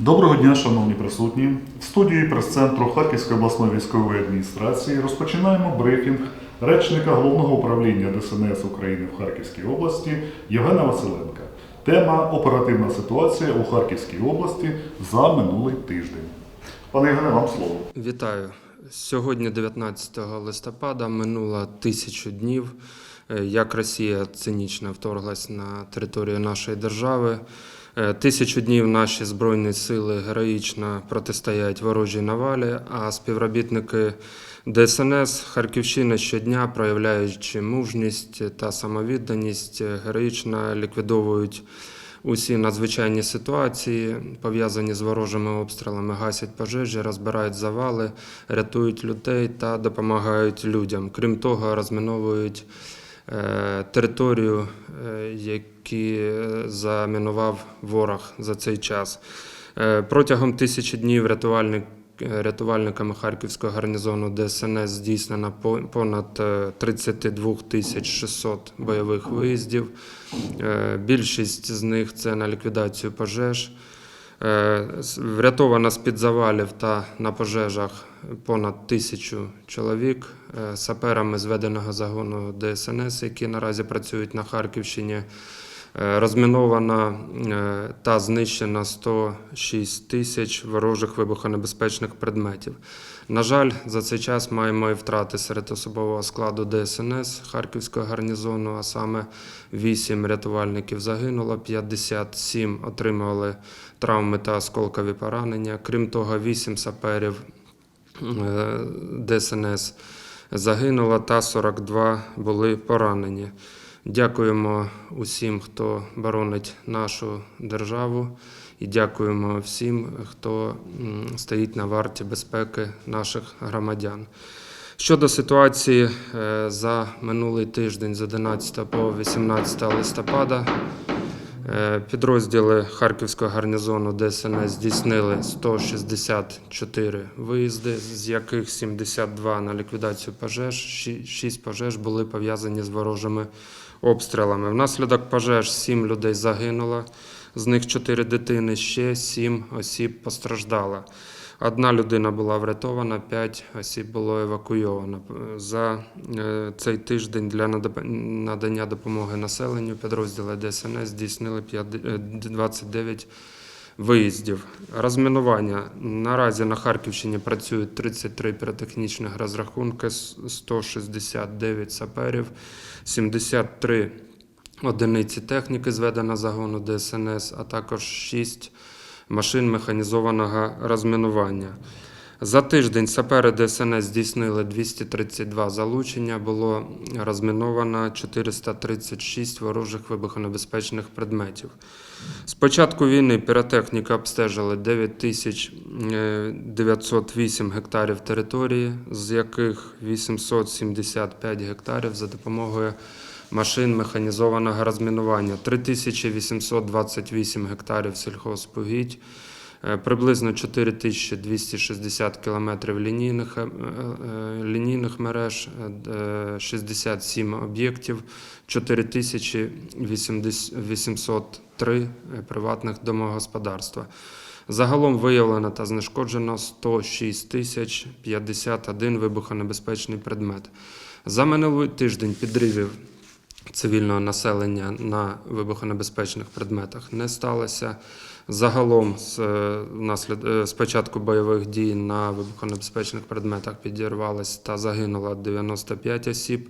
Доброго дня, шановні присутні. В студії прес-центру Харківської обласної військової адміністрації розпочинаємо брифінг речника головного управління ДСНС України в Харківській області Євгена Василенка. Тема оперативна ситуація у Харківській області за минулий тиждень. Пане Євгене, вам слово. Вітаю. Сьогодні, 19 листопада, минуло тисячу днів, е, як Росія цинічно вторглась на територію нашої держави. Е, Тисячу днів наші збройні сили героїчно протистоять ворожій навалі, а співробітники ДСНС Харківщини щодня, проявляючи мужність та самовідданість, героїчно ліквідовують усі надзвичайні ситуації, пов'язані з ворожими обстрілами, гасять пожежі, розбирають завали, рятують людей та допомагають людям. Крім того, розміновують територію, е, які е, замінував ворог за цей час. Е, Протягом тисячі днів рятувальник е, Рятувальниками Харківського гарнізону ДСНС здійснено понад е, 32 тисяч 600 бойових виїздів. Е, Більшість з них це на ліквідацію пожеж. Е, Врятовано з-під завалів та на пожежах понад тисячу чоловік. Е, Саперами зведеного загону ДСНС, які наразі працюють на Харківщині, е, розміновано е, та знищено 106 тисяч ворожих вибухонебезпечних предметів. На жаль, за цей час маємо і втрати серед особового складу ДСНС Харківського гарнізону, а саме 8 рятувальників загинуло, 57 отримали травми та осколкові поранення. Крім того, 8 саперів ДСНС загинуло та 42 були поранені. Дякуємо усім, хто боронить нашу державу, і дякуємо всім, хто стоїть на варті безпеки наших громадян. Щодо ситуації е, за минулий тиждень з 11 по 18 листопада, е, підрозділи Харківського гарнізону ДСНС здійснили 164 виїзди, з яких 72 на ліквідацію пожеж, 6 пожеж були пов'язані з ворожими обстрілами. Внаслідок пожеж 7 людей загинуло, з них 4 дитини, ще 7 осіб постраждало. Одна людина була врятована, 5 осіб було евакуйовано. За е, цей тиждень для надання допомоги населенню підрозділи ДСНС здійснили п'яд- е, 29 виїздів. Розмінування. Наразі на Харківщині працюють 33 піротехнічних розрахунки, 169 саперів, 73 одиниці техніки зведено загону ДСНС, а також 6 машин механізованого розмінування. За тиждень сапери ДСНС здійснили 232 залучення, було розміновано 436 ворожих вибухонебезпечних предметів. З початку війни піротехніка обстежили 9908 гектарів території, з яких 875 гектарів за допомогою машин механізованого розмінування, 3828 гектарів сільхозпогідь, е, приблизно 4260 кілометрів лінійних, е, е, лінійних мереж, е, 67 об'єктів, 4803 приватних домогосподарства. Загалом виявлено та знешкоджено 106 тисяч 51 вибухонебезпечний предмет. За минулий тиждень підривів цивільного населення на вибухонебезпечних предметах не сталося. Загалом з, е, внаслід, е, з початку бойових дій на вибухонебезпечних предметах підірвалось та загинуло 95 осіб.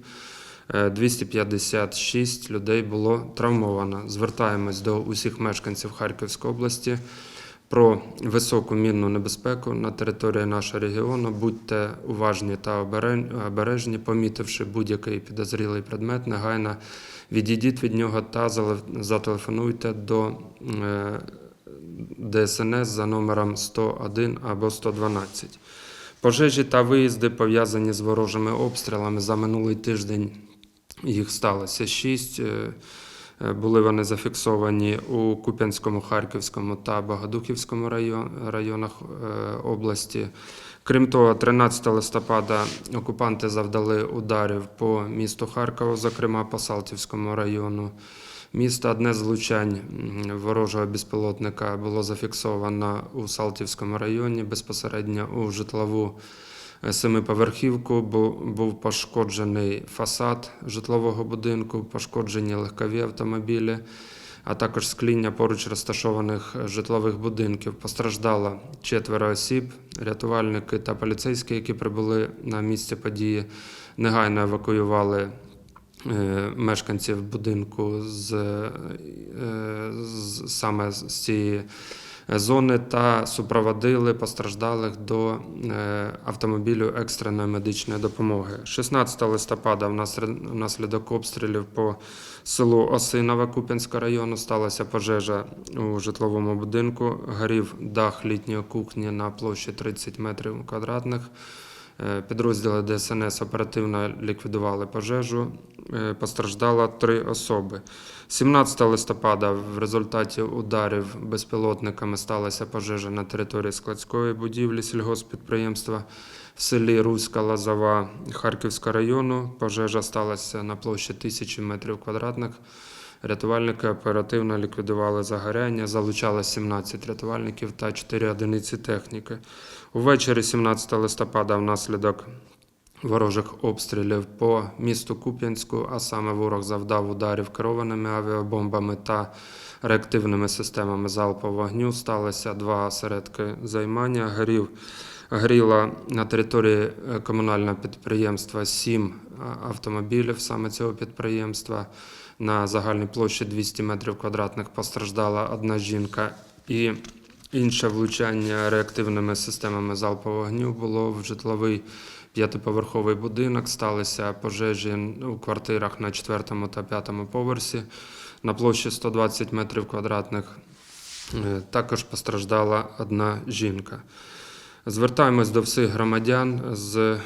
Е, 256 людей було травмовано. Звертаємось до усіх мешканців Харківської області про високу мінну небезпеку на території нашого регіону. Будьте уважні та обережні, помітивши будь-який підозрілий предмет, негайно відійдіть від нього та зателефонуйте до е, ДСНС за номером 101 або 112. Пожежі та виїзди пов'язані з ворожими обстрілами за минулий тиждень. Їх сталося шість. Е, Були вони зафіксовані у Куп'янському, Харківському та Богодухівському район- районах е, області. Крім того, 13 листопада окупанти завдали ударів по місту Харкову, зокрема по Салтівському району. міста. Одне з влучань ворожого безпілотника було зафіксовано у Салтівському районі безпосередньо у житлову семиповерхівку. Бу- Був пошкоджений фасад житлового будинку, пошкоджені легкові автомобілі, а також скління поруч розташованих житлових будинків. Постраждало четверо осіб, рятувальники та поліцейські, які прибули на місце події, негайно евакуювали е, мешканців будинку з, е, з саме з цієї зони та супроводили постраждалих до е, автомобілю екстреної медичної допомоги. 16 листопада внаслідок обстрілів по селу Осинове Куп'янського району сталася пожежа у житловому будинку. Горів дах літньої кухні на площі 30 метрів квадратних. Підрозділи ДСНС оперативно ліквідували пожежу. Е, Постраждало три особи. 17 листопада в результаті ударів безпілотниками сталася пожежа на території складської будівлі сільгоспідприємства в селі Руська Лазова Харківського району. Пожежа сталася на площі тисячі метрів квадратних. Рятувальники оперативно ліквідували загоряння, залучали 17 рятувальників та 4 одиниці техніки. Увечері 17 листопада внаслідок ворожих обстрілів по місту Куп'янську, а саме ворог завдав ударів керованими авіабомбами та реактивними системами залпового вогню. Сталося два осередки займання. Горів Горіло на території е, комунального підприємства сім автомобілів саме цього підприємства. На загальній площі 200 метрів квадратних постраждала одна жінка. І інше влучання реактивними системами залпового вогню було в житловий п'ятиповерховий будинок. Сталися пожежі у квартирах на четвертому та п'ятому поверсі на площі 120 метрів квадратних. Е, Також постраждала одна жінка. Звертаємось до всіх громадян з е,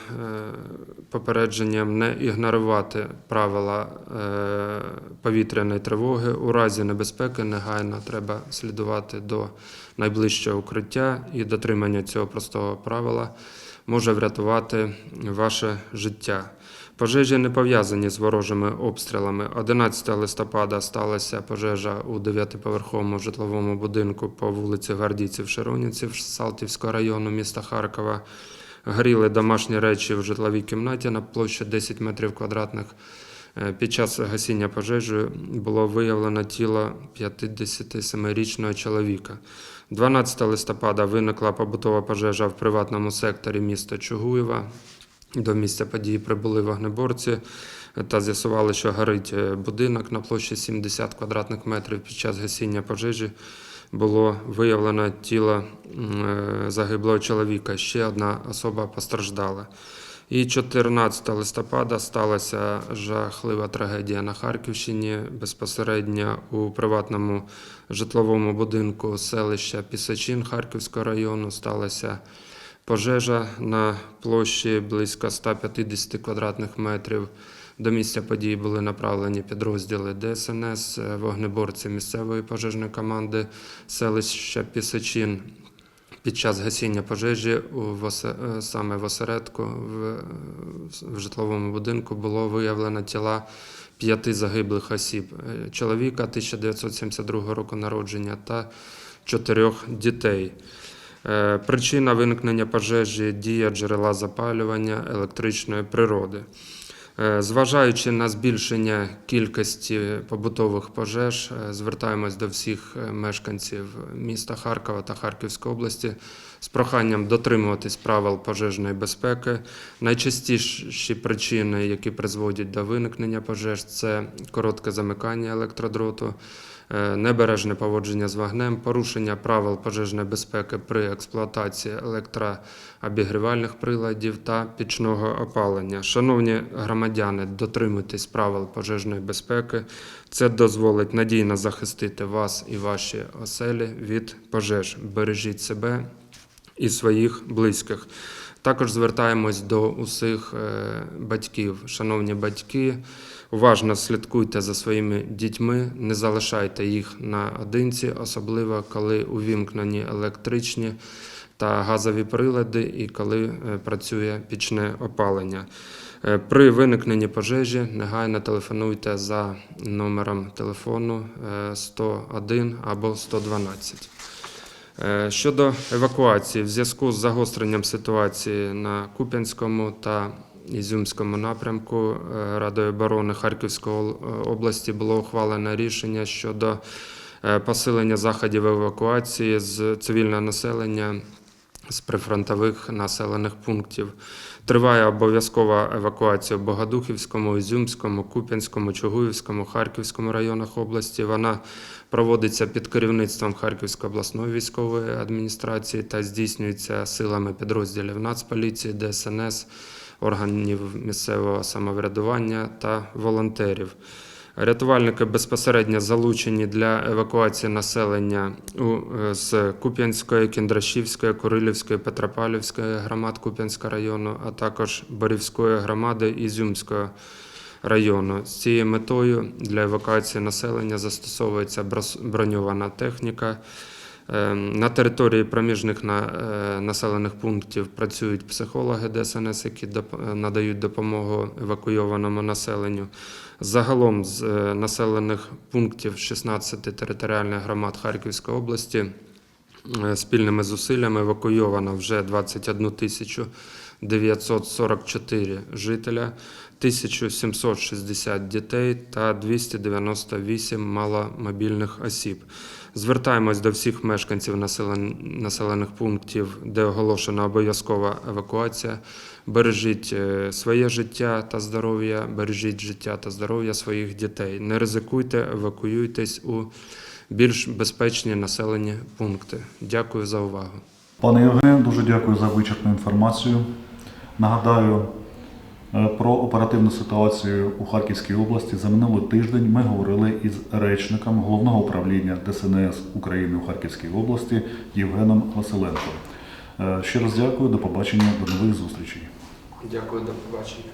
попередженням не ігнорувати правила е, повітряної тривоги. У разі небезпеки негайно треба слідувати до найближчого укриття і дотримання цього простого правила може врятувати ваше життя. Пожежі не пов'язані з ворожими обстрілами. 11 листопада сталася пожежа у дев'ятиповерховому житловому будинку по вулиці Гвардійців Широнівців Салтівського району міста Харкова. Горіли домашні речі в житловій кімнаті на площі 10 метрів квадратних. Е, Під час гасіння пожежі було виявлено тіло 57-річного чоловіка. 12 листопада виникла побутова пожежа в приватному секторі міста Чугуєва. До місця події прибули вогнеборці та з'ясували, що горить е, будинок на площі 70 квадратних метрів. Під час гасіння пожежі було виявлено тіло е, загиблого чоловіка. Ще одна особа постраждала. І 14 листопада сталася жахлива трагедія на Харківщині. Безпосередньо у приватному житловому будинку селища Пісачин Харківського району сталася пожежа на площі близько 150 квадратних метрів. До місця події були направлені підрозділи ДСНС, е, вогнеборці місцевої пожежної команди селища Пісачин. Під час гасіння пожежі е, саме в осередку в, в житловому будинку було виявлено тіла п'яти загиблих осіб: Е, чоловіка 1972 року народження та чотирьох дітей. Е, Причина виникнення пожежі дія джерела запалювання електричної природи. Е, Зважаючи на збільшення кількості побутових пожеж, е, звертаємось до всіх мешканців міста Харкова та Харківської області з проханням дотримуватись правил пожежної безпеки. Найчастіші причини, які призводять до виникнення пожеж, це коротке замикання електродроту, е, небережне поводження з вогнем, порушення правил пожежної безпеки при експлуатації електрообігрівальних приладів та пічного опалення. Шановні громадяни, дотримуйтесь правил пожежної безпеки. Це дозволить надійно захистити вас і ваші оселі від пожеж. Бережіть себе і своїх близьких. Також звертаємось до усіх е, батьків. Шановні батьки, уважно слідкуйте за своїми дітьми, не залишайте їх наодинці, особливо коли увімкнені електричні та газові прилади і коли е, працює пічне опалення. Е, При виникненні пожежі негайно телефонуйте за номером телефону е, 101 або 112. Е, Щодо евакуації, в зв'язку з загостренням ситуації на Куп'янському та Ізюмському напрямку е, Радою оборони Харківської області було ухвалено рішення щодо е, посилення заходів евакуації з цивільного населення з прифронтових населених пунктів. Триває обов'язкова евакуація в Богодухівському, Ізюмському, Куп'янському, Чугуївському, Харківському районах області. Вона проводиться під керівництвом Харківської обласної військової адміністрації та здійснюється силами підрозділів Нацполіції, ДСНС, органів місцевого самоврядування та волонтерів. Рятувальники безпосередньо залучені для евакуації населення у- е, з Куп'янської, Кіндрашівської, Курилівської, Петропавлівської громад Куп'янського району, а також Борівської громади Ізюмського району. З цією метою для евакуації населення застосовується броньована техніка. Е, На території проміжних е, населених пунктів працюють психологи ДСНС, які е, надають допомогу евакуйованому населенню. Загалом з населених пунктів 16 територіальних громад Харківської області спільними зусиллями евакуйовано вже 21 тисячу 944 жителя, 1760 дітей та 298 маломобільних осіб. Звертаємось до всіх мешканців населен- населених пунктів, де оголошена обов'язкова евакуація. Бережіть е, своє життя та здоров'я, бережіть життя та здоров'я своїх дітей. Не ризикуйте, евакуюйтесь у більш безпечні населені пункти. Дякую за увагу. Пане Євген, дуже дякую за вичерпну інформацію. Нагадаю, про оперативну ситуацію у Харківській області за минулий тиждень ми говорили із речником головного управління ДСНС України у Харківській області Євгеном Василенком. Е, Ще раз дякую, до побачення, до нових зустрічей. Дякую, до побачення.